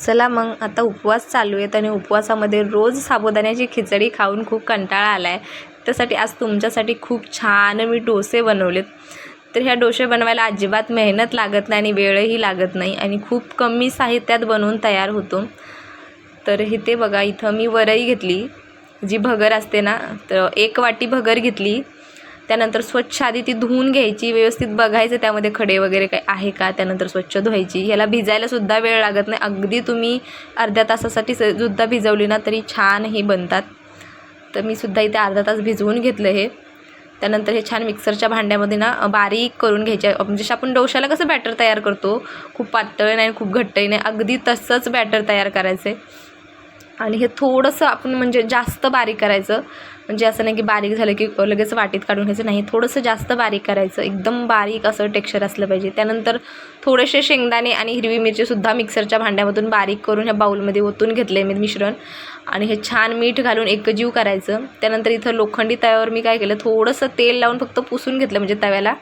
चला मग आता उपवास चालू आहेत आणि उपवासामध्ये रोज साबुदाण्याची खिचडी खाऊन खूप कंटाळा आला आहे त्यासाठी आज तुमच्यासाठी खूप छान मी डोसे बनवलेत. तर ह्या डोसे बनवायला अजिबात मेहनत लागत नाही आणि वेळही लागत नाही आणि खूप कमी साहित्यात बनवून तयार होतो. तर इथे बघा इथं मी वरई घेतली. जी भगर असते ना तर एक वाटी भगर घेतली. त्यानंतर स्वच्छ आधी ती धुवून घ्यायची व्यवस्थित बघायचं त्यामध्ये खडे वगैरे काय आहे का त्यानंतर स्वच्छ धुवायची. ह्याला भिजायला सुद्धा वेळ लागत नाही. अगदी तुम्ही अर्ध्या तासासाठी स सुद्धा भिजवली ना तरी छान हे बनतात. तर मी सुद्धा इथे अर्धा तास भिजवून घेतलं हे. त्यानंतर हे छान मिक्सरच्या भांड्यामध्ये ना बारीक करून घ्यायचे. म्हणजे आपण डोशाला कसं बॅटर तयार करतो खूप पातळ नाही खूप घट्टही नाही अगदी तसंच बॅटर तयार करायचं. आहे आणि हे थोडंसं आपण म्हणजे जास्त बारीक करायचं. म्हणजे असं नाही की बारीक झालं की लगेच वाटीत काढून घ्यायचं नाही. थोडंसं जास्त बारीक करायचं. एकदम बारीक असं टेक्स्चर असलं पाहिजे. त्यानंतर थोडेसे शेंगदाणे आणि हिरवी मिरचीसुद्धा मिक्सरच्या भांड्यामधून बारीक करून ह्या बाऊलमध्ये ओतून घेतलं आहे मी मिश्रण. आणि हे छान मीठ घालून एकजीव करायचं. त्यानंतर इथं लोखंडी तव्यावर मी काय केलं? थोडंसं तेल लावून फक्त पुसून घेतलं म्हणजे तव्याला.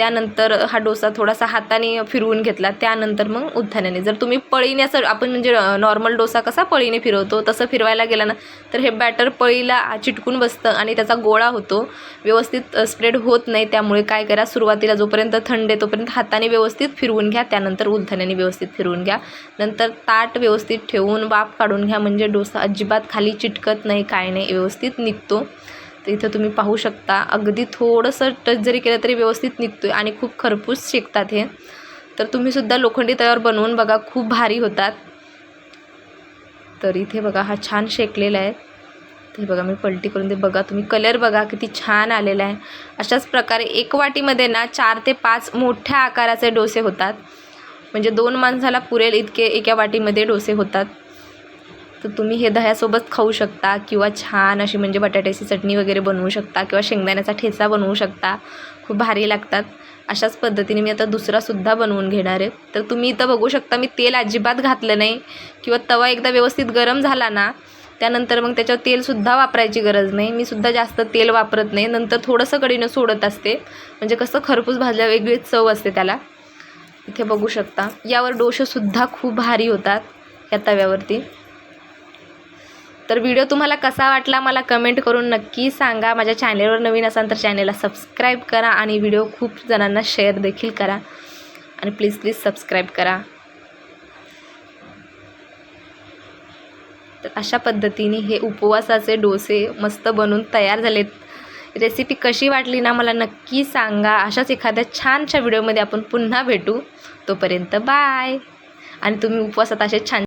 त्यानंतर हा डोसा थोडासा हाताने फिरवून घेतला. त्यानंतर मग उत्थानाने जर तुम्ही पळीने असं आपण म्हणजे नॉर्मल डोसा कसा पळीने फिरवतो तसं फिरवायला गेला ना तर हे बॅटर पळीला चिटकून बसतं आणि त्याचा गोळा होतो. व्यवस्थित स्प्रेड होत नाही त्यामुळे काय करा सुरुवातीला जोपर्यंत थंड आहे तोपर्यंत हाताने व्यवस्थित फिरवून घ्या. त्यानंतर उद्धाण्याने व्यवस्थित फिरवून घ्या. नंतर ताट व्यवस्थित ठेवून वाफ काढून घ्या. म्हणजे डोसा अजिबात खाली चिटकत नाही काय नाही व्यवस्थित निघतो. तर इथं तुम्ही पाहू शकता. अगदी थोडंसं टच जरी केलं तरी व्यवस्थित निघतो आहे आणि खूप खरपूस शेकतात हे. तर तुम्हीसुद्धा लोखंडी तयार बनवून बघा खूप भारी होतात. तर इथे बघा हा छान शेकलेला आहे. ते बघा मी पलटी करून ते बघा तुम्ही कलर बघा किती छान आलेला आहे. अशाच प्रकारे एक वाटीमध्ये ना चार ते पाच मोठ्या आकाराचे डोसे होतात. म्हणजे दोन माणसाला पुरेल इतके एका वाटीमध्ये डोसे होतात. तर तुम्ही हे दह्यासोबत खाऊ शकता किंवा छान अशी म्हणजे बटाट्याची चटणी वगैरे बनवू शकता किंवा शेंगदाण्याचा ठेचा बनवू शकता. खूप भारी लागतात. अशाच पद्धतीने मी आता दुसरासुद्धा बनवून घेणार आहे. तर तुम्ही इथं बघू शकता मी तेल अजिबात घातलं नाही किंवा तवा एकदा व्यवस्थित गरम झाला ना त्यानंतर मग त्याच्यावर तेलसुद्धा वापरायची गरज नाही. मी सुद्धा जास्त तेल वापरत नाही. नंतर थोडंसं कडीनं सोडत असते. म्हणजे कसं खरपूस भाजल्या वेगळीच चव असते त्याला. इथे बघू शकता. यावर डोसेसुद्धा खूप भारी होतात या तव्यावरती. तर व्हिडिओ तुम्हाला कसा वाटला मला कमेंट करून नक्की सांगा. माझ्या चॅनेलवर नवीन असाल तर चॅनेलला सबस्क्राईब करा आणि व्हिडिओ खूप जणांना शेअर देखील करा. आणि प्लीज प्लीज सबस्क्राईब करा. तर अशा पद्धतीने हे उपवासाचे डोसे मस्त बनून तयार झालेत. रेसिपी कशी वाटली ना मला नक्की सांगा. अशाच एखाद्या छानशा व्हिडिओमध्ये आपण पुन्हा भेटू. तोपर्यंत बाय आणि तुम्ही उपवासात असे छान